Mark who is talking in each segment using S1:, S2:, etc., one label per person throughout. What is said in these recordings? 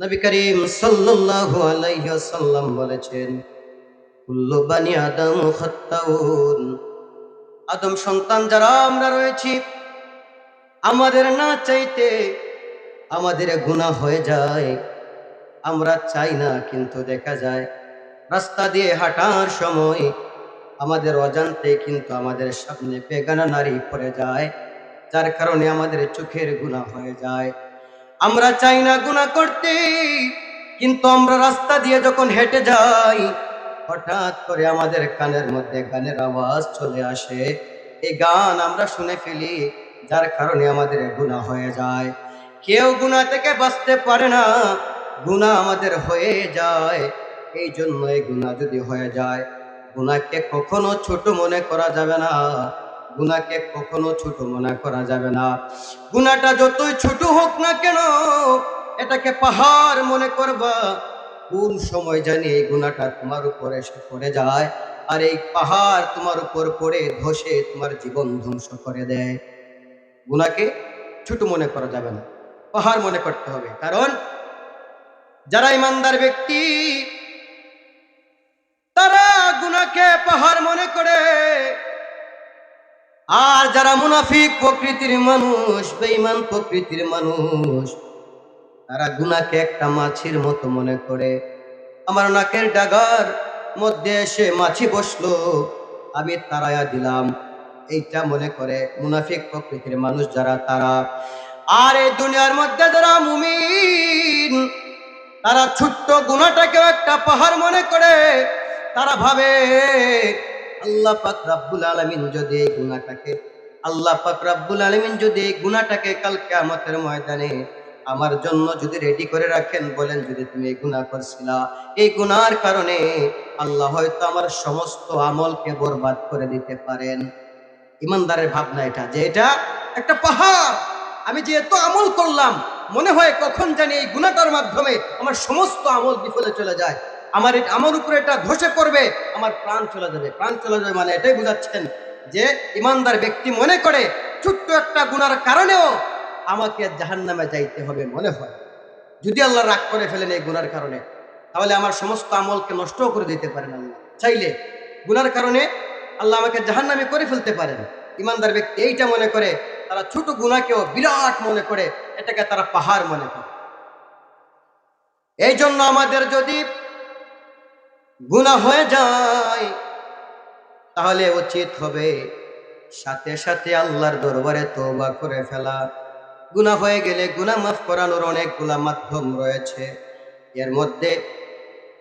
S1: নবী করিম সাল্লাল্লাহু আলাইহি ওয়াসাল্লাম বলেছেন, কুল্লু বানি আদম খাত্তাউন। আদম সন্তান যারা আমরা রয়েছি, আমাদের না চাইতে আমাদের গুনাহ হয়ে যায়। আমরা চাই না কিন্তু দেখা যায়, রাস্তা দিয়ে হাঁটার সময় আমাদের অজান্তে কিন্তু আমাদের সামনে বেগানা নারী পড়ে যায়, যার কারণে আমাদের চোখের গুনাহ হয়ে যায়। আমরা চাই না গুনাহ করতে, কিন্তু আমরা রাস্তা দিয়ে যখন হেঁটে যাই, হঠাৎ করে আমাদের কানের মধ্যে গানের আওয়াজ চলে আসে। এই গান আমরা শুনে ফেলি, যার কারণে আমাদের গুনাহ হয়ে যায়। কেউ গুনাহ থেকে বাঁচতে পারে না, গুনাহ আমাদের হয়ে যায়। এই জন্য এই গুনাহ যদি হয়ে যায়, গুনাহকে কখনো ছোট মনে করা যাবে না। গুনাহকে কখনো ছোট মনে করা যাবে না। গুনাহটা যতই ছোট হোক না কেন, এটাকে পাহাড় মনে করবা। কোন সময় জানি এই গুনাহটা তোমার উপর এসে পড়ে যায়, আর এই পাহাড় তোমার উপর পড়ে ধসে তোমার জীবন ধ্বংস করে দেয়। গুনাহকে ছোট মনে করা যাবে না, পাহাড় মনে করতে হবে। কারণ যারা ইমানদার ব্যক্তি, তারা গুনাকে পাহাড় মনে করে আর যারা মুনাফিক, প্রকৃতির মানুষ, বেঈমান প্রকৃতির মানুষ, তারা গুনাকে একটা মাছির মতো মনে করে। আমার নাকের ডাগার মধ্যে এসে মাছি বসল, আমি তারায়া দিলাম। এইটা মনে করে মুনাফিক, প্রকৃতির মানুষ যারা, তারা। আর এই দুনিয়ার মধ্যে যারা মুমিন, তারা ছোট্ট গুণাটাকেও একটা পাহাড় মনে করে, তারা ভাবে আল্লাহ পাক রাব্বুল আলামিন যদি এই গুণাটাকে আল্লাহ পাক রাব্বুল আলামিন যদি এই গুণাটাকে কাল কিয়ামতের ময়দানে আমার জন্য যদি রেডি করে রাখেন, বলেন যদি তুমি এই গুনাহ করছিলা। এই গুনার কারণে আল্লাহ হয়তো আমার সমস্ত আমলকে বরবাদ করে দিতে পারেন। ইমানদারের ভাবনা এটা যে এটা একটা পাহাড়। আমি যে এত আমল করলাম, মনে হয় কখন জানি এই গুণাটার মাধ্যমে আমার সমস্ত আমল বিফলে চলে যায়। আমার আমার উপরে এটা ধসে পড়বে আমার প্রাণ চলে যাবে। প্রাণ চলে যাবে মানে এটাই বুঝাচ্ছেন যে ইমানদার ব্যক্তি মনে করে, ছোট্ট একটা গুনার কারণেও আমাকে জাহান্নামে যাইতে হবে মনে হয়। যদি আল্লাহ রাগ করে ফেলেন এই গুনার কারণে, তাহলে আমার সমস্ত আমলকে নষ্ট করে দিতে পারেন আল্লাহ। চাইলে গুনার কারণে আল্লাহ আমাকে জাহান্নামে করে ফেলতে পারেন। ইমানদার ব্যক্তি এইটা মনে করে, তারা ছোট গুণাকেও বিরাট মনে করে, এটাকে তারা পাহাড় মনে করে। এই জন্য আমাদের যদি গুণা হয়ে যায়। তাহলে উচিত হবে সাথে সাথে আল্লাহর দরবারে তওবা করে ফেলা। গুনাহ হয়ে গেলে গুনাহ মাফ করানোর অনেকগুলা মাধ্যম রয়েছে। এর মধ্যে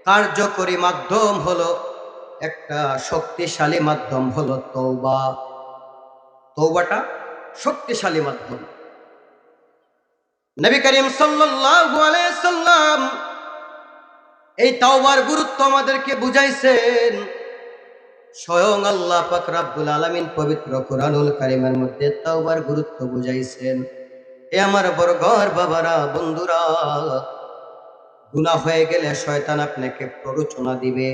S1: কার্যকরী মাধ্যম হলো একটা শক্তিশালী মাধ্যম হলো তৌবা তৌবাটা শক্তিশালী মাধ্যম। নবী করিম সাল্লাল্লাহু আলাইহি সাল্লাম এই তাওবার গুরুত্ব আমাদেরকে বুঝাইছেন। স্বয়ং আল্লাহ পাক রাব্বুল আলামিন পবিত্র কোরআনুল কারিমের মধ্যে তাওবার গুরুত্ব বুঝাইছেন। এ আমার বরঘর বাবারা, বন্ধুরা, গুনাহ হয়ে গেলে শয়তান আপনাকে প্ররোচনা দিবে।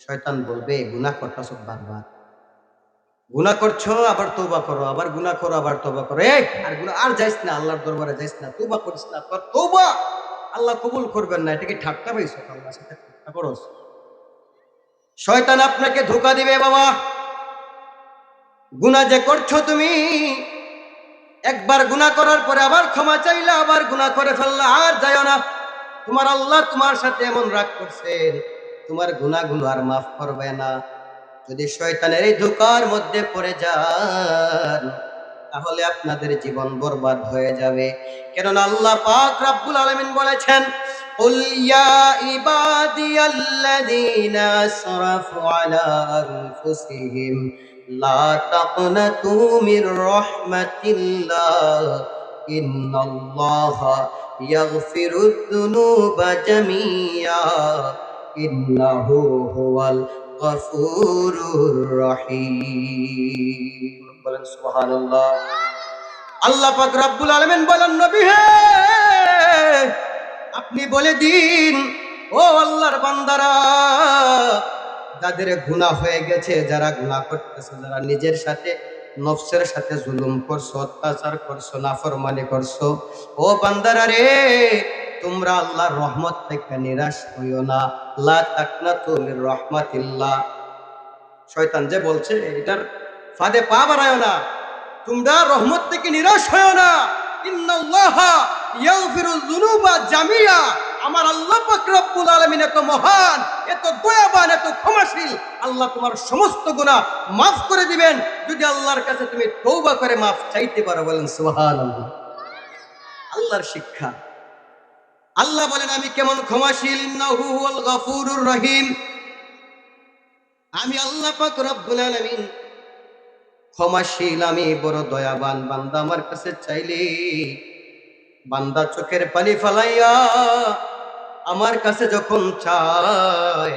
S1: শয়তান বলবে, গুনাহ করতেছ বারবার। গুনাহ করছ, আবার তওবা করো, আবার গুনাহ করো, আবার তওবা করো। এই, আর গুনাহ আর যাইস না, আল্লাহর দরবারে যাইস না, তওবা করিস না তওবা। আল্লাহ কবুল করবেন না, এটা কি ঠাট্টা পাইছো আল্লাহর সাথে ঠাট্টা করস। শয়তান আপনাকে ধোকা দিবে বাবা। গুনাহ যে করছ তুমি, একবার গুনাহ করার পরে আবার ক্ষমা চাইলে আবার গুনাহ করে ফেললা আর যাইও না। তোমার আল্লাহ তোমার সাথে এমন রাগ করছেন তোমার গুনাহগুলো আর মাফ করবে না। যদি শয়তানের এই ধোকার মধ্যে পড়ে যান তাহলে আপনাদের জীবন বরবাদ হয়ে যাবে কেননা আল্লাহ পাক রাব্বুল আলামিন বলেছেন قل يا عبادي الذين اسرفوا على انفسهم لا تقنطوا من رحمة الله إن الله يغفر الذنوب جميعا إنه هو الغفور الرحيم বলেন, সুবহানাল্লাহ। আল্লাহ পাক রব্বুল আলামিন বলেন, নবী হে, আপনি বলে দিন, ও আল্লাহর বান্দারা, যাদের গুনাহ হয়ে গেছে, যারা গুনাহ করতেছে, যারা নিজের সাথে, নফসের সাথে জুলুম করছ, অত্যাচার করছ, নাফরমানি করছ, ও বান্দারা রে, তোমরা আল্লাহর রহমত থেকে নিরাশ হইও না। লা তাকনাতু মির রহমাতিল্লাহ। শয়তান যে বলছে, এটার ফাঁদে পা বাড়ায় না। তোমরা রহমত থেকে নিরাশ হইও না। জামিয়া। আমার আল্লাহ রব্বুল আলামিন এত মহান, এত দয়াবান, এত ক্ষমাশীল। আল্লাহ তোমার সমস্ত গুনাহ মাফ করে দিবেন। যদি আল্লাহর কাছে তুমি তৌবা করে মাফ চাইতে পারো, বলেন সুবহানাল্লাহ। আল্লাহর শিক্ষা। আল্লাহ বলেন, আমি কেমন ক্ষমাশীল? রহিম। আমি আল্লাহ পাক রব্বুল আলামিন ক্ষমাশীল, আমি বড় দয়াবান। বান্দা আমার কাছে চাইলে, বান্দা চোখের পানি ফালাইয়া আমার কাছে যখন চায়,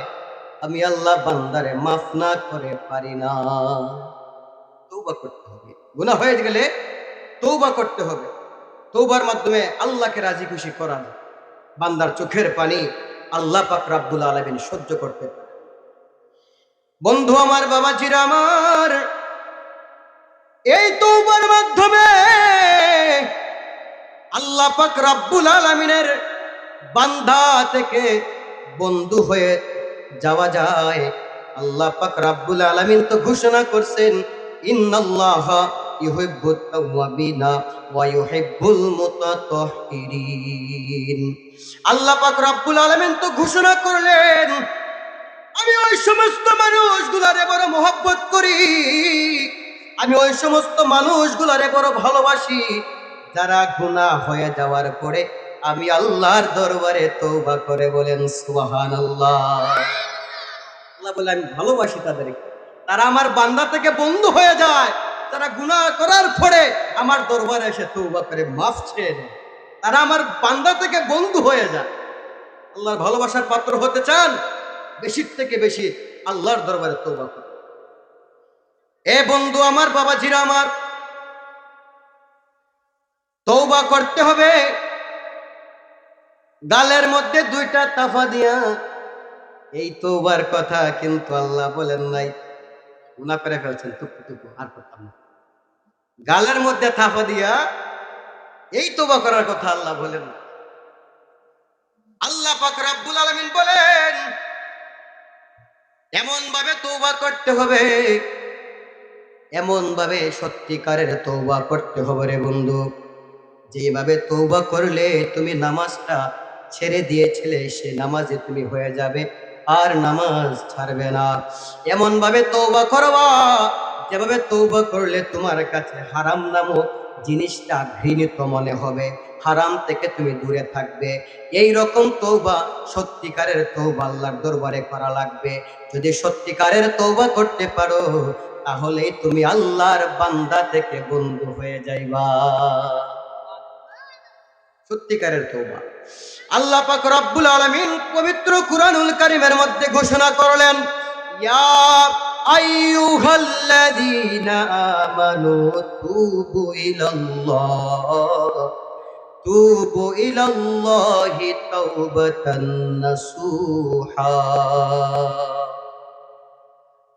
S1: আমি আল্লাহ বান্দারে মাফ না করে পারি না। তৌবা করতে হবে। গুনাহ হয়ে গেলে তৌবা করতে হবে। তৌবার মাধ্যমে আল্লাহকে রাজি খুশি করা বান্দার চোখের পানি আল্লাহ পাক রাব্বুল আলামিন সহ্য করতে পারে বন্ধু আমার, বাবাজিরা আমার এই তৌবার মাধ্যমে আল্লাহ পাক রাব্বুল আলামিনের বান্দা থেকে বন্ধু হয়ে যাওয়া যায়। আল্লাহ পাক রাব্বুল আলামিন তো ঘোষণা করছেন, ইন্নাল্লাহা ইউহিব্বুত তাওয়াবিনা ওয়া ইউহিব্বুল মুতাতাহহিরিন। আল্লাহ পাক রাব্বুল আলামিন তো ঘোষণা করলেন, আমি ওই সমস্ত মানুষগুলারে বড় মোহব্বত করি। আমি ওই সমস্ত মানুষগুলারে বড় ভালোবাসি, যারা গুনাহ হয়ে যাওয়ার পরে আমি আল্লাহর দরবারে তৌবা করে বলেন সুবাহান আল্লাহ আল্লাহ বলে, আমি ভালোবাসি তাদেরকে। তারা আমার বান্দা থেকে বন্ধু হয়ে যায়। তারা গুনাহ করার পরে আমার দরবারে এসে তৌবা করে, মাফ চেয়ে তারা আমার বান্দা থেকে বন্ধু হয়ে যায়। আল্লাহর ভালোবাসার পাত্র হতে চান বেশি থেকে বেশি আল্লাহর দরবারে তৌবা করুন। এ বন্ধু আমার বাবা জিরা আমার তৌবা করতে হবে। গালের মধ্যে দুইটা তাফা দিয়া, এই তৌবার কথা কিন্তু আল্লাহ বলেন নাই। গুণা করে ফেলছেন, টুকু টুকু, আর করতাম না। গালের মধ্যে থাফা দিয়া, এই তৌবা করার কথা আল্লাহ বলেন আল্লাহ পাক রাব্বুল আলামিন বলেন এমন ভাবে তৌবা করতে হবে এমন ভাবে সত্যিকারের তৌবা করতে হবে রে বন্ধু। যেভাবে তৌবা করলে তুমি নামাজটা ছেড়ে দিয়েছিলে, সে নামাজে তুমি হয়ে যাবে আর নামাজ ছাড়বে না। এমন ভাবে তৌবা করবা, যেভাবে তৌবা করলে তোমার কাছে হারাম নামক জিনিসটা ঘৃণিত মনে হবে, হারাম থেকে তুমি দূরে থাকবে। এই রকম তৌবা সত্যিকারের তৌবা আল্লাহর দরবারে করা লাগবে। যদি সত্যিকারের তৌবা করতে পারো তাহলে তুমি আল্লাহর বান্দা থেকে বন্ধু হয়ে যাইবা। সত্যিকারের তৌবা আল্লাহ পাক রব্বুল আলামিন পবিত্র কুরআনুল কারীমের মধ্যে ঘোষণা করলেন, ইয়া আইয়ুহাল্লাযীনা আমানু তুবু ইলাল্লাহ, তুবু ইলাল্লাহি তাওবাতান নাসুহা।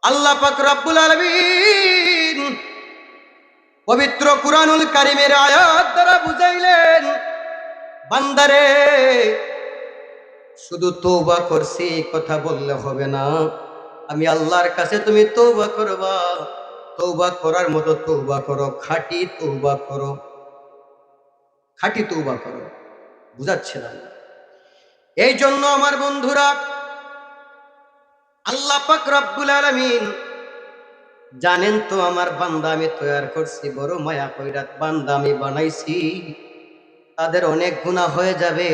S1: আল্লাহ পাক রব্বুল আলামিন পবিত্র কুরআনুল কারীমের আয়াত দ্বারা বুঝাইলেন, বান্দারে, শুধু তৌবা করছি কথা বললে হবে না। আমি আল্লাহর কাছে তুমি তৌবা করবা। তৌবা করার মতো তৌবা করো, খাঁটি তৌবা করো। খাঁটি তৌবা করো। বুঝাচ্ছিলাম এই জন্য আমার বন্ধুরা আল্লাহ পাক রব্বুল আলামিন জানেন তো আমার বান্দা আমি তৈয়ার করছি, বড় মায়া কইরাত বান্দা আমি বানাইছি। তাদের অনেক গুণা হয়ে যাবে।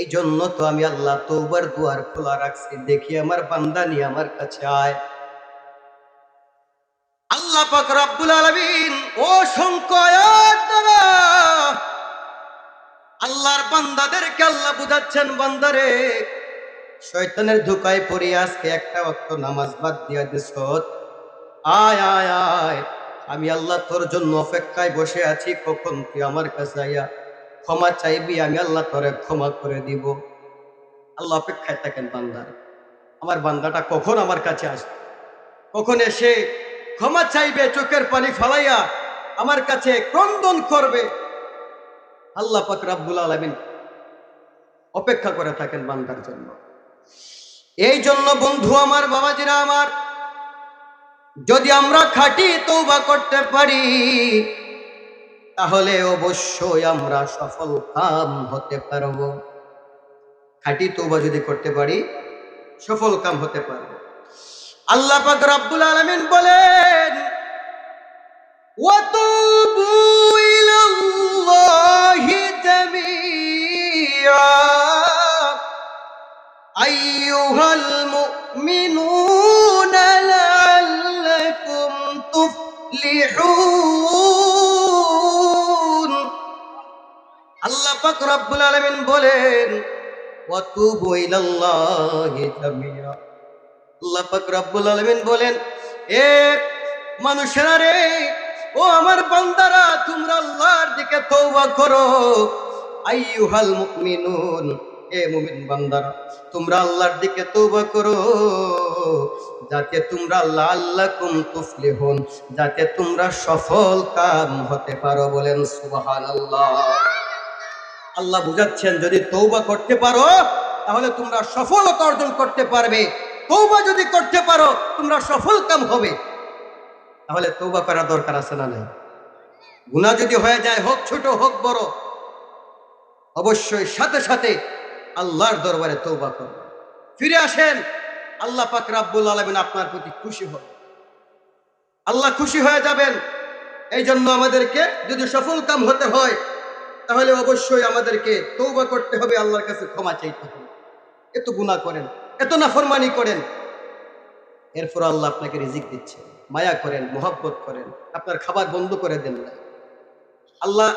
S1: এই জন্য তো আমি আল্লাহ তৌবার দুয়ার খোলা রাখছি। দেখি আমার বান্দা নিয়ে আমার কাছে আয়। আল্লাহ পাক রব্বুল আলামিন, ও সংকয়াত দ্বারা আল্লাহর বান্দাদেরকে আল্লাহ বুঝাচ্ছেন, বান্দারে শয়তানের ধোকায় পড়ে আজকে একটা ওয়াক্ত নামাজ বাদ দিয়া দিস আয় আয় আয়, আমি আল্লাহ তোর জন্য অপেক্ষায় বসে আছি, কখন তুই আমার কাছে আইয়া ক্ষমা চাইবি, আমি আল্লাহ তোরে ক্ষমা করে দিব। আল্লাহ অপেক্ষায় থাকেন বান্দার আমার বান্দাটা কখন আমার কাছে আসবে? কখন এসে ক্ষমা চাইবে, চোখের পানি ফালাইয়া আমার কাছে ক্রন্দন করবে? আল্লাহ পাক রাব্বুল আলামিন অপেক্ষা করে থাকেন বান্দার জন্য। এই জন্য বন্ধু আমার বাবাজিরা আমার, যদি আমরা খাটি তৌবা করতে পারি, তাহলে অবশ্যই আমরা সফল কাম হতে পারব। খাটি তৌবা যদি করতে পারি, সফল কাম হতে পারব। আল্লাহ পাক রাব্বুল আলামিন বলেন ওয়াতুবু أيها المؤمنون لعلكم تفلحون আল্লাহ পাক রব্বুল আলামিন বলেন ওয়াতুবু ইলাল্লাহি জামিয়া আল্লাহ পাক রব্বুল আলামিন বলেন এ মানুষেরা রে ও আমার বান্দারা তোমরা আল্লাহর দিকে তওবা করো আইয়ুহাল মুমিনুন এ মুমিন বান্দারা, তোমরা আল্লাহর দিকে তওবা করো। যাতে তোমরা আল্লাহ আল্লাকুম তুফলিহুন, যাতে তোমরা সফল কাম হতে পারো বলেন সুবহানাল্লাহ। আল্লাহ আল্লাহ বুঝাচ্ছেন, যদি তৌবা করতে পারো, তাহলে তোমরা সফলতা অর্জন করতে পারবে। তৌবা যদি করতে পারো, তোমরা সফল কাম হবে। তাহলে তৌবা করার দরকার আছে না নাই? গুনাহ যদি হয়ে যায়, হোক ছোট হোক বড়, অবশ্যই সাথে সাথে আল্লাহর দরবারে তৌবা করবে ফিরে আসেন, আল্লাহ পাক রাব্বুল আলামিন আপনার প্রতি খুশি হবে আল্লাহ খুশি হয়ে যাবেন। এই জন্য আমাদেরকে যদি সফল কাম হতে হয়, তাহলে অবশ্যই আমাদেরকে তৌবা করতে হবে, আল্লাহর কাছে ক্ষমা চাইতে হবে। এত গুনাহ করেন, এত নাফরমানি করেন। এরপর আল্লাহ আপনাকে রিজিক দিচ্ছে। মায়া করেন, মোহাব্বত করেন। আপনার খাবার বন্ধ করে দেন না। আল্লাহ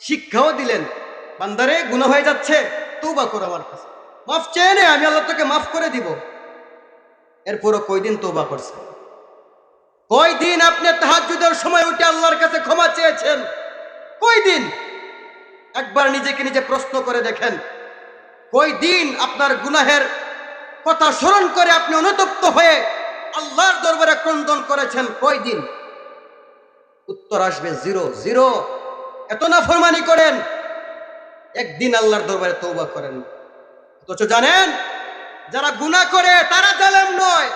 S1: শিক্ষাও দিলেন। বান্দারে, গুনাহ হয়ে যাচ্ছে। তৌবা করো আমার কাছে। মাফ চেয়ে নে, আমি আল্লাহ তোকে মাফ করে দিব। এরপরও কয়দিন তৌবা করছে? কয়দিন আপনি তাহাজ্জুদের সময় উঠে আল্লাহর কাছে ক্ষমা চেয়েছেন? কয়দিন? একবার নিজেকে নিজে প্রশ্ন করে দেখেন। কয়দিন আপনার গুনাহের কথা স্মরণ করে আপনি অনুতপ্ত হয়ে আল্লাহর দরবারে ক্রন্দন করেছেন? কয়দিন? উত্তর আসবে, জিরো। জিরো। এত না ফরমানি করেন একদিন আল্লাহর দরবারে তৌবা করেন অথচ জানেন যারা গুনাহ করে তারা জালেম নয়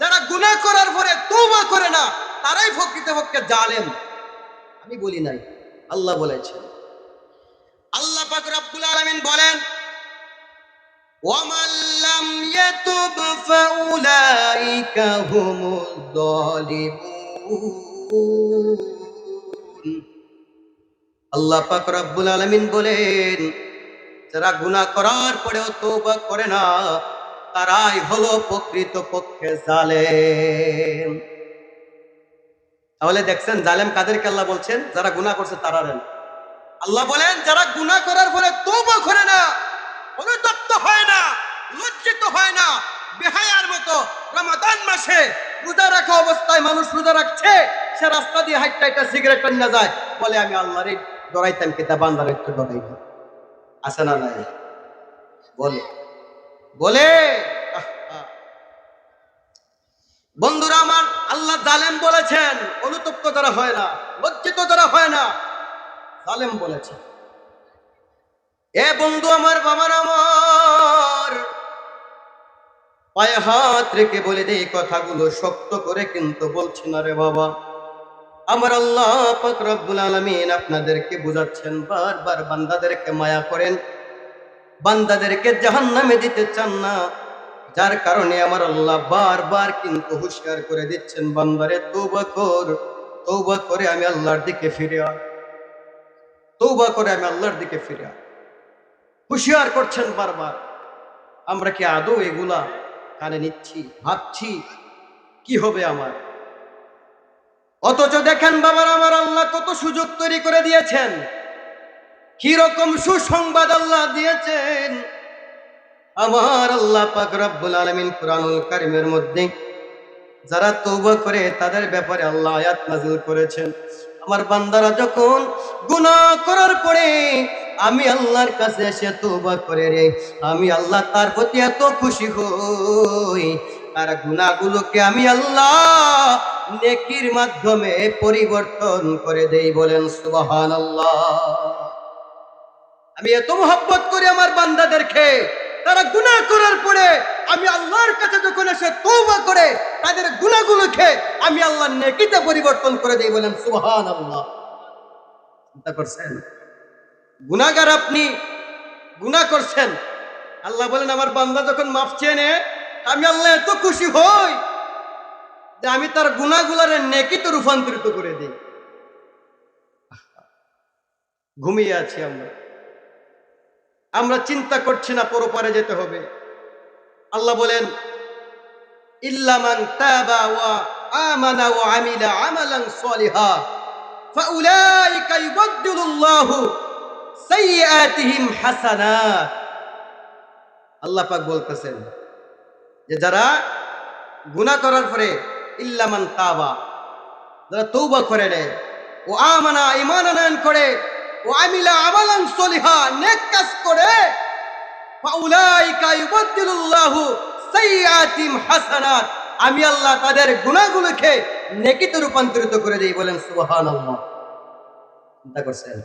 S1: যারা গুনাহ করার পরে তৌবা করে না তারাই প্রকৃতপক্ষে জালেম আমি বলি নাই আল্লাহ বলেছেন আল্লাহ পাক রব্বুল আলামিন বলেন ومن لم يتب فأولئك هم الظالمون আল্লাহ পাক রব্বুল আলামিন বলেন, যারা গুনাহ করার পরেও তওবা করে না, তারাই হলো প্রকৃত পক্ষে জালেম। তাহলে দেখছেন জালেম কাদেরকে আল্লাহ বলছেন, যারা গুনাহ করছে তারা আল্লাহ বলেন, যারা গুনাহ করার পরে তওবা করে না, অনুতপ্ত হয় না, লজ্জিত হয় না, বেহায়ার মতো রমাদান মাসে রোজা রাখা অবস্থায় মানুষ রোজা রাখছে, সে রাস্তা দিয়ে হাইটটা একটা সিগারেট না যায়, বলে আমি আল্লাহর ডরাইতাম কিতা বান্দার একটু ডরাই না আছে না নাই? বলে। বলে। বন্ধুরা আমার আল্লাহ জালেম বলেছেন, অনুতপ্ত যারা হয় না, লজ্জিত যারা হয় না, জালেম বলেছেন। এ বন্ধু আমার, বাবার আমার, পায়ে হাত রেখে বলে দে এই কথাগুলো, শক্ত করে কিন্তু বলছি না রে বাবা। আমার আল্লাহ পাক আলামিন আপনাদেরকে বুঝাচ্ছেন বারবার, বান্দাদেরকে মায়া করেন। বান্দাদেরকে জাহান্নামে দিতে চান না। যার কারণে আমার আল্লাহ বারবার কিন্তু হুশিয়ার করে দিচ্ছেন, বান্দারে তৌবা কর তৌবা করে আমি আল্লাহর দিকে ফিরে আয়। তৌবা করে আমি আল্লাহর দিকে ফিরে আয়। হুঁশিয়ার করছেন বারবার। আমরা কি আদৌ এগুলা কানে নিচ্ছি, ভাবছি? কি হবে আমার? অথচ দেখেন বাবার আমার আল্লাহ কত সুযোগ তৈরি করে দিয়েছেন। কি রকম সুসংবাদ আল্লাহ দিয়েছেন। আমার আল্লাহ পাক রব্বুল আলামিন কুরআনুল কারীমের মধ্যে যারা তৌবা করে তাদের ব্যাপারে আল্লাহ আয়াত নাজিল করেছেন। আমার বান্দারা যখন গুনাহ করার পরে আমি আল্লাহর কাছে এসে তৌবা করে রে, আমি আল্লাহ তার প্রতি এত খুশি হই। তার গুনাহগুলোকে আমি আল্লাহ নেকির মাধ্যমে পরিবর্তন করে দেই বলেন, সুবহানাল্লাহ। আমি এত মোহাব্বত করি আমার বান্দাদেরকে, তারা গুনাহ করার পরে আমি আল্লাহর কাছে যখন এসে তৌবা করে, তাদের গুনাহগুলোকে আমি আল্লাহর নেকিতে পরিবর্তন করে দেই বলেন সুবহান আল্লাহ চিন্তা করছেন? গুনাহগার আপনি গুনাহ করছেন? আল্লাহ বলেন, আমার বান্দা যখন মাফ চেয়ে নেয় আমি আল্লাহ এত খুশি হই যে আমি তার গুনাহগুলারে নেকিতে রূপান্তরিত করে দিই। ঘুমিয়ে আছি আমরা। আমরা চিন্তা করছি না, পরপারে যেতে হবে। আল্লাহ বলেন ইল্লামান তাবা ওয়া আমানা ওয়া আমিলা আমালান ফাউলাইকা সাইয়্যাতিহিম হাসানাত। আল্লাহ পাক বলতেছেন যে যারা গুনাহ করার পরে ইল্লামান তাবা, যারা তৌবা করে নেয়, ও আমানা ইমান আনয়ন করে, ও আমিলা আমালান সলিহা, নেক কাজ করে আমি আল্লাহ তাদের গুনাহগুলোকে নেকিতে রূপান্তরিত করে দেই বলেন সুবহানাল্লাহ। চিন্তা করছেন?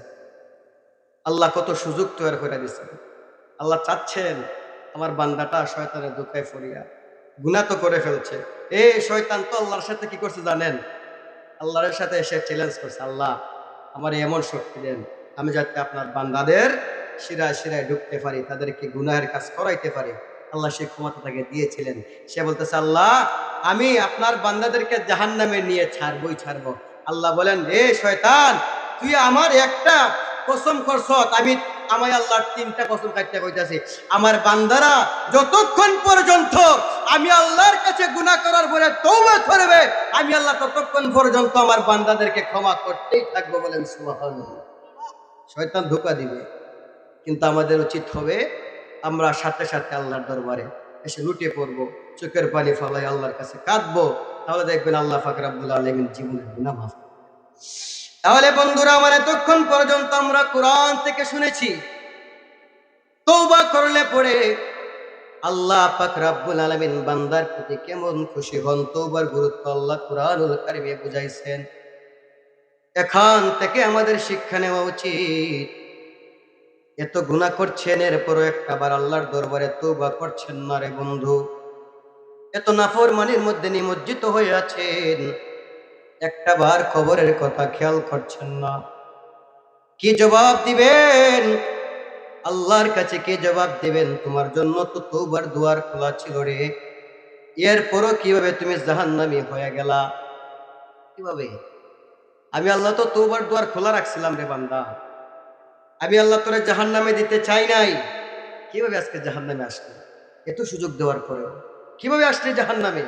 S1: আল্লাহ কত সুযোগ তৈরি করে দিচ্ছেন আল্লাহ চাচ্ছেন আমার বান্দাটা শয়তানের দুঃখায় ফরিয়া গুনাহ তো করে ফেলছে। এ শয়তান তো আল্লাহর সাথে কি করছে জানেন? আল্লাহর সাথে এসে চ্যালেঞ্জ করছে, আল্লাহ, আমার এমন শক্তি দেন, আমি যাতে আপনার বান্দাদের শিরায় শিরায় ঢুকতে পারি, তাদেরকে গুনাহের কাজ করাইতে পারি। আল্লাহ সেই ক্ষমতা তাকে দিয়েছিলেন। সে বলতেছে, আল্লাহ, আমি আপনার বান্দাদেরকে জাহান নামে নিয়ে ছাড়বই, ছাড়বো। আল্লাহ বলেন, এ শয়তান, তুই আমার একটা কসম করছ আমি আমার আল্লাহর তিনটা কসম কাটতে কইতাছি। আমার বান্দারা, যতক্ষণ পর্যন্ত আমি আল্লাহর কাছে গুনাহ করার পরে তওবা করবে, আমি আল্লাহ ততক্ষণ পর্যন্ত আমার বান্দাদেরকে ক্ষমা করতেই থাকব বলেন সুবহানাল্লাহ। শয়তান ধোকা দিবে। কিন্তু আমাদের উচিত হবে আমরা সাথে সাথে আল্লাহর দরবারে এসে লুটে পড়ব, চোখের পানি ফলাই আল্লাহর কাছে কাঁদবো, তাহলে দেখবেন আল্লাহ ফাকর আব্দুল আলমিন জীবনের গুণা মাফ। তাহলে বন্ধুরা, আমার এতক্ষণ পর্যন্ত আমরা কোরআন থেকে শুনেছি। তৌবা করলে পরে আল্লাহ পাক রাব্বুল আলামিন বান্দার প্রতি কেমন খুশি হন তৌবার গুরুত্ব আল্লাহ কোরআনুল কারিমে বুঝাইছেন। এখান থেকে আমাদের শিক্ষা নেওয়া উচিত। এত গুনাহ করছেন, এরপরও একটা বার আল্লাহর দরবারে তৌবা করছেন না রে বন্ধু। এত নাফরমানির মধ্যে নিমজ্জিত হয়ে আছেন। একটা বার খবরের কথা খেয়াল করছেন না। কি জবাব দিবেন? আল্লাহর কাছে কি জবাব দিবেন? তোমার জন্য তো তৌবার দুয়ার খোলা ছিল রে। এরপরও কীভাবে তুমি জাহান্নামী হয়ে গেলা? কীভাবে? আমি আল্লাহ তো তৌবার দুয়ার খোলা রাখছিলাম রে বান্দা। আমি আল্লাহ তোরে জাহান্নামে দিতে চাই নাই। কীভাবে আজকে জাহান্নামে আসলে? এত সুযোগ দেওয়ার পরেও। কীভাবে আসলে জাহান্নামে?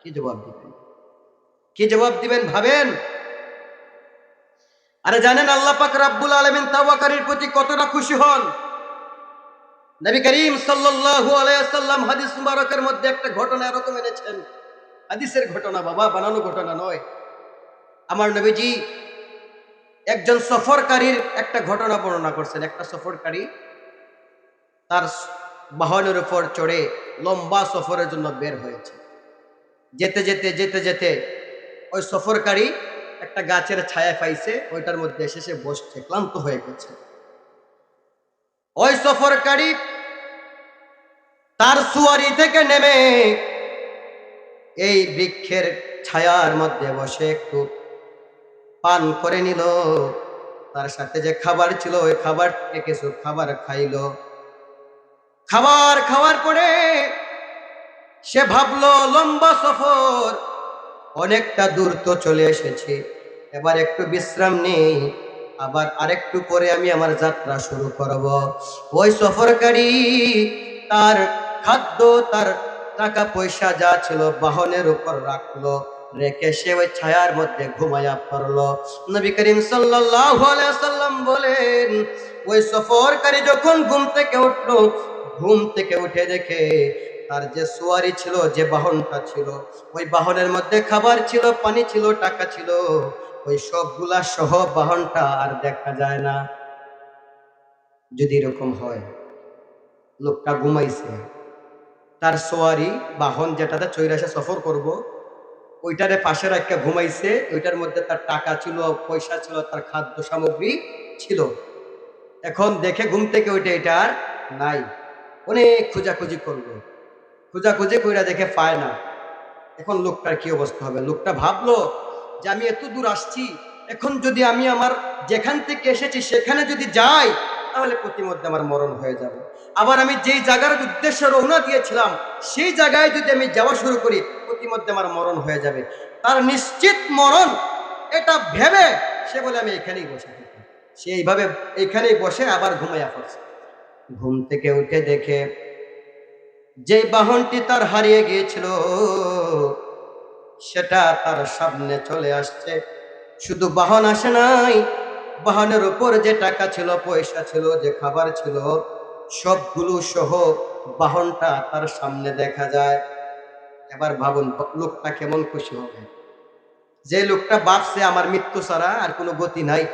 S1: কি জবাব দিবেন কি জবাব দিবেন ভাবেন? আরে জানেন আল্লাহ পাক রাব্বুল আলামিন তাওয়াকারীর প্রতি কতটা খুশি হন। নবী করিম সাল্লাল্লাহু আলাইহি ওয়াসাল্লাম হাদিস মুবারকের মধ্যে একটা ঘটনা এরকম এনেছেন। হাদিসের ঘটনা বাবা, বানানো ঘটনা নয়। আমার নবীজি একজন সফরকারীর একটা ঘটনা বর্ণনা করছেন। একটা সফরকারী তার বাহনের উপর চড়ে লম্বা সফরের জন্য বের হয়েছে। যেতে যেতে যেতে যেতে ওই সফরকারী একটা গাছের ছায়া পাইছে, ওইটার মধ্যে এসে সে বসছে, ক্লান্ত হয়ে গেছে। ওই সফরকারী তার সুয়ারি থেকে নেমে এই বৃক্ষের ছায়ার মধ্যে বসে একটু পান করে নিল। তার সাথে যে খাবার ছিল, ওই খাবার থেকে কিছু খাবার খাইলো। খাবার খাওয়ার পরে সে ভাবলো, লম্বা সফর অনেকটা দূর তো চলে এসেছি। এবার একটু বিশ্রাম নেই। আবার আরেকটু পরে আমি আমার যাত্রা শুরু করব। ওই সফরকারী, তার খাদ্য, তার টাকা পয়সা যা ছিল বাহনের উপর রাখল। রেখে সে ওই ছায়ার মধ্যে ঘুমায়া পড়ল। নবী করিম সাল্লাম বলেন, ওই সফরকারী যখন ঘুম থেকে উঠল, ঘুম থেকে উঠে দেখে তার যে সোয়ারি ছিল, যে বাহনটা ছিল, ওই বাহনের মধ্যে খাবার ছিল, পানি ছিল, টাকা ছিল, ওই সবগুলা সহ বাহনটা আর দেখা যায় না। যদি এরকম হয়, লোকটা ঘুমাইছে, তার সোয়ারি বাহন যেটাতে চৈরাসে সফর করব, ওইটারে পাশে রাখা ঘুমাইছে, ওইটার মধ্যে তার টাকা ছিল, পয়সা ছিল, তার খাদ্য সামগ্রী ছিল। এখন দেখে ঘুম থেকে ওইটা এটা আর নাই, অনেক খোঁজাখুঁজি করল। খোঁজাখুঁজি কইরা দেখে পায় না। এখন লোকটার কি অবস্থা হবে? লোকটা ভাবলো যে আমি এত দূর আসছি, এখন যদি আমি আমার যেখান থেকে এসেছি সেখানে যদি যাই, তাহলে প্রতিমধ্যে আমার মরণ হয়ে যাবে। আবার আমি যেই জায়গার উদ্দেশ্যে রওনা দিয়েছিলাম, সেই জায়গায় যদি আমি যাওয়া শুরু করি, প্রতিমধ্যে আমার মরণ হয়ে যাবে। তার নিশ্চিত মরণ, এটা ভেবে সে বলে, আমি এখানেই বসে থাকি। সে এইভাবে এখানেই বসে আবার ঘুমাইয়া পড়ছে। ঘুম থেকে উঠে দেখে যে বাহনটি তার হারিয়ে গিয়েছিল, সেটা তার সামনে চলে আসছে। শুধু বাহন আসে নাই, বাহনের উপর যে টাকা ছিল, পয়সা ছিল, যে খাবার ছিল, সবগুলো সহ বাহনটা তার সামনে দেখা যায়। এবার ভাবুন, লোকটা কেমন খুশি হবে? যে লোকটা ভাবছে আমার মৃত্যু ছাড়া আর কোনো গতি নাই।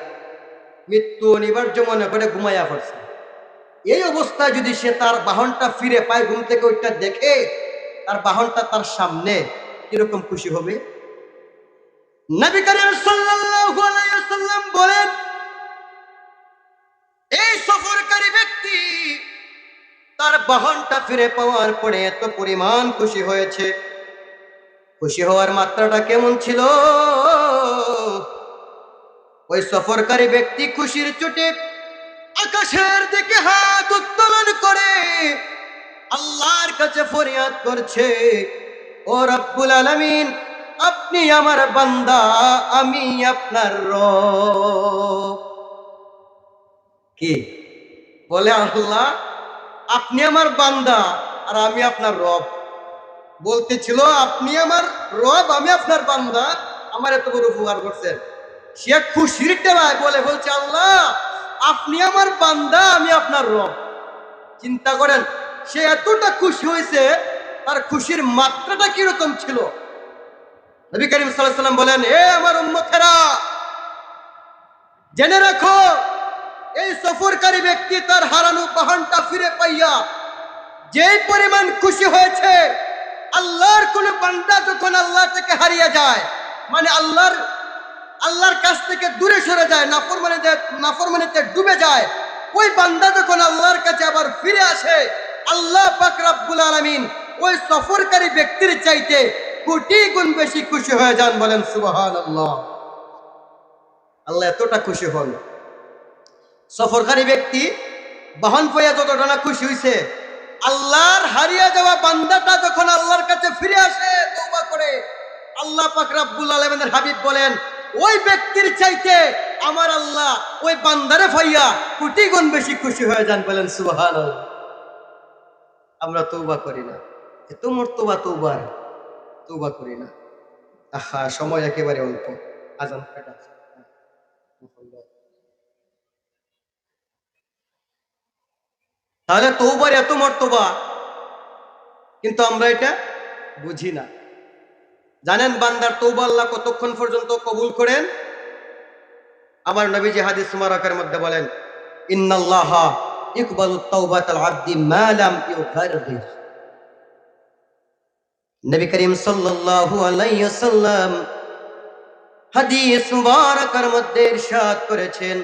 S1: মৃত্যু অনিবার্য মনে করে ঘুমাইয়া পড়ছে। এই অবস্থায় যদি সে তার বাহনটা ফিরে পায়, ঘুম থেকে ওইটা দেখে তার বাহনটা তার সামনে, কীরকম খুশি হবে? নবী সাল্লাল্লাহু আলাইহি বলেন, এই সফরকারী ব্যক্তি তার বাহনটা ফিরে পাওয়ার পরে এত পরিমাণ খুশি হয়েছে। খুশি হওয়ার মাত্রাটা কেমন ছিল? ওই সফরকারী ব্যক্তি খুশির চোটে আকাশের দিকে হাত উত্তোলন করে আল্লাহর কাছে ফরিয়াদ করছে, ও রব্বুল আলামিন, আপনি আমার বান্দা, আমি আপনার র কি? বলে আল্লাহ, আপনি আমার বান্দা আর আমি আপনার রব। বলতেছিল, আপনি আমার রব, আমি আপনার বান্দা। আমার এত বড় উপকার করছেন সে খুশির বলে বলছে, আল্লাহ আপনি আমার বান্দা, আমি আপনার রব। চিন্তা করেন, সে এতটা খুশি হয়েছে, তার খুশির মাত্রাটা কীরকম ছিল? নবী করিম সাল্লাম বলেন, এ আমার উম্মতেরা, জেনে রাখো, এই সফরকারী ব্যক্তি তার হারানো বাহনটা ফিরে পাইয়া যে পরিমাণ খুশি হয়েছে, আল্লাহর কোন বান্দা যখন আল্লাহ থেকে হারিয়ে যায় মানে আল্লাহর আল্লাহর কাছ থেকে দূরে সরে যায়, নাফরমানিতে নাফরমানিতে ডুবে যায়। ওই বান্দা যখন আল্লাহর কাছে আবার ফিরে আসে, আল্লাহ পাক রাব্বুল আলামিন ওই সফরকারী ব্যক্তির চাইতে কোটি গুণ বেশি খুশি হয়ে যান, বলেন সুবহানাল্লাহ। আল্লাহ আল্লাহ এতটা খুশি হন। সফরকারী ব্যক্তি বাহন পয়া যতটা খুশি হয়েছে আল্লাহর হারিয়ে যাওয়া বান্দাটা যখন আল্লাহর কাছে ফিরে আসে, তওবা করে, আল্লাহ পাক রাব্বুল আলামিনের হাবিব বলেন ওই ব্যক্তির চাইতে আমার আল্লাহ ওই বান্দারে ফাইয়া কোটি গুণ বেশি খুশি হয়ে যান বলেন, সুবহানাল্লাহ। আমরা তৌবা করি না। এত মর্তবা তৌবার তৌবা করি না। আহা, সময় একেবারে অল্প। আজান তাহলে তৌবার এত মর্তবা, কিন্তু আমরা এটা বুঝি না। জানেন বান্দার তৌবা আল্লাহ কতক্ষণ পর্যন্ত কবুল করেন? আমার নবীজি হাদিস মুবারকের মধ্যে বলেন, ইন্নাল্লাহা ইকবালু আবদি মা লাম নবী করিম সাল্লাল্লাহু আলাইহি ওয়াসাল্লাম হাদিস মধ্যে ইরশাদ করেছেন,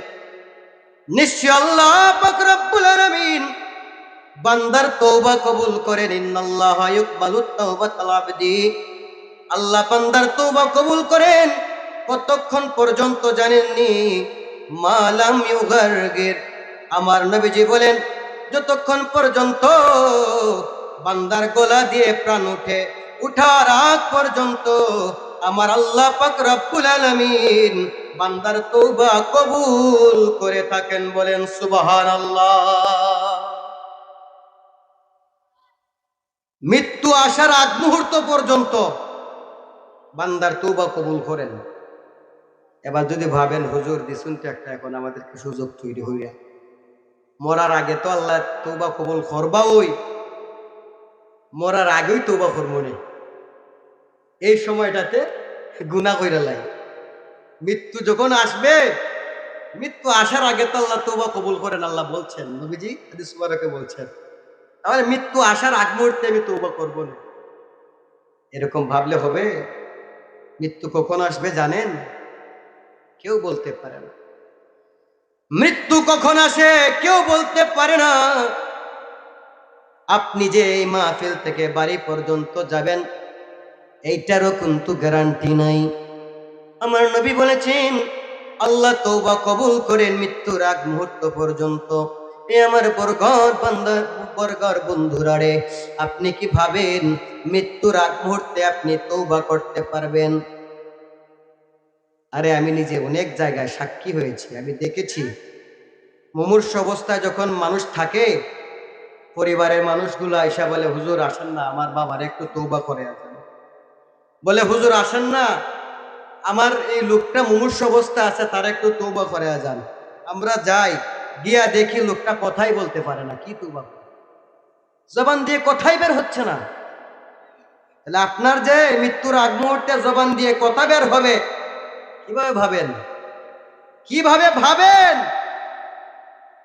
S1: নিশ্চয় আল্লাহ পাক রব্বুল আলামিন বান্দার তওবা কবুল করেন। ইন্নাল্লাহা ইকবালু তাওবাতাল আবদি আল্লাহ বান্দার তওবা কবুল করেন। কতক্ষণ পর্যন্ত জানেননি? মালাম ইউগারগির। আমার নবীজি বলেন, যতক্ষণ পর্যন্ত বান্দার গলা দিয়ে প্রাণ উঠে উঠার আগ পর্যন্ত আমার আল্লাহ পাক রব্বুল আলামিন বান্দার তৌবা কবুল করে থাকেন বলেন সুবহানাল্লাহ। মৃত্যু আসার আগ মুহূর্ত পর্যন্ত বান্দার তৌবা কবুল করেন। এবার যদি ভাবেন, হুজুর, দিছুন তো একটা, এখন আমাদেরকে সুযোগ তৈরি হইয়া? মরার আগে তো আল্লাহ তৌবা কবুল করবা ওই মরার আগেই তৌবা করব নে। এই সময়টাতে গুণা কইরা লাই। মৃত্যু যখন আসবে, মৃত্যু আসার আগে তো আল্লাহ তৌবা কবুল করেন, আল্লাহ বলছেন, নবীজি হাদিস মুবারকে বলছেন, তাহলে মৃত্যু আসার আগ মুহূর্তে আমি তৌবা করব না। এরকম ভাবলে হবে মৃত্যু কখন আসবে জানেন? কেউ বলতে পারে না। মৃত্যু কখন আসে কেউ বলতে পারে না। আপনি যে এই মাহফিল থেকে বাড়ি পর্যন্ত যাবেন এইটারও কিন্তু গ্যারান্টি নাই। আমার নবী বলেছেন, আল্লাহ তৌবা কবুল করেন মৃত্যুর আগ মুহূর্ত পর্যন্ত। এ আমার বরগর বান্দা বরগর বন্ধুরা আপনি কি ভাবেন, মৃত্যুর আগ মুহূর্তে আপনি তৌবা করতে পারবেন? আরে আমি নিজে অনেক জায়গায় সাক্ষী হয়েছি, আমি দেখেছি। মুমূর্ষ অবস্থায় যখন মানুষ থাকে, পরিবারের মানুষগুলো আইসা বলে, হুজুর, আসেন না, আমার বাবার একটু তৌবা করে আসেন। বলে, হুজুর, আসেন না, আমার এই লোকটা মুমূর্ষ অবস্থা আছে, তার একটু তৌবা করে যান আমরা যাই। গিয়া দেখি লোকটা কথাই বলতে পারে না, কি তৌবা? জবান দিয়ে কথাই বের হচ্ছে না। তাহলে আপনার যে মৃত্যুর আগ মুহূর্তে জবান দিয়ে কথা বের হবে, কীভাবে ভাবেন? কীভাবে ভাবেন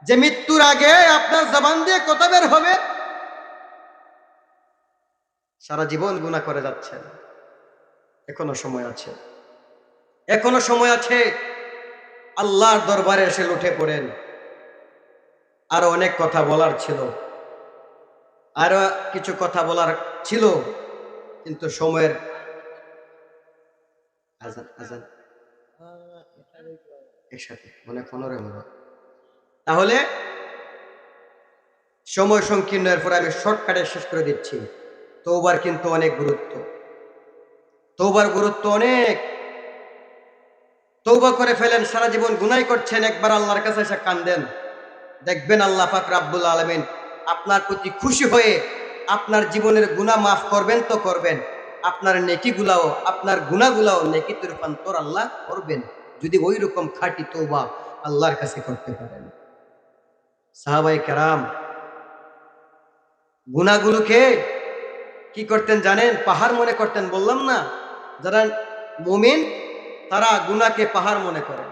S1: যে মৃত্যুর আগে আপনার জবান দিয়ে কথা বের হবে? সারা জীবন গুণা করে যাচ্ছেন। এখনও সময় আছে। এখনও সময় আছে। আল্লাহর দরবারে এসে লুঠে পড়েন। আরও অনেক কথা বলার ছিল। আরও কিছু কথা বলার ছিল, কিন্তু সময়ের তাহলে সময় সংকীর্ণ, এরপর আমি শর্টকাটে শেষ করে দিচ্ছি। তৌবার কিন্তু অনেক গুরুত্ব। তৌবার গুরুত্ব অনেক। তৌবা করে ফেলেন, সারা জীবন গুনাই করছেন, একবার আল্লাহর কাছে এসে কান্দেন। দেখবেন আল্লাহ পাক রাব্বুল আলমিন আপনার প্রতি খুশি হয়ে আপনার জীবনের গুনাহ মাফ করবেন তো করবেন। আপনার নেকিগুলাও, আপনার গুনাহগুলাও নেকিতে রূপান্তর আল্লাহ করবেন। যদি ওই রকম খাঁটি তৌবা আল্লাহর কাছে করতে পারেন। সাহাবাই কারাম গুনাগুলোকে কি করতেন জানেন? পাহাড় মনে করতেন, বললাম না? যারা মুমিন, তারা গুনাকে পাহাড় মনে করেন।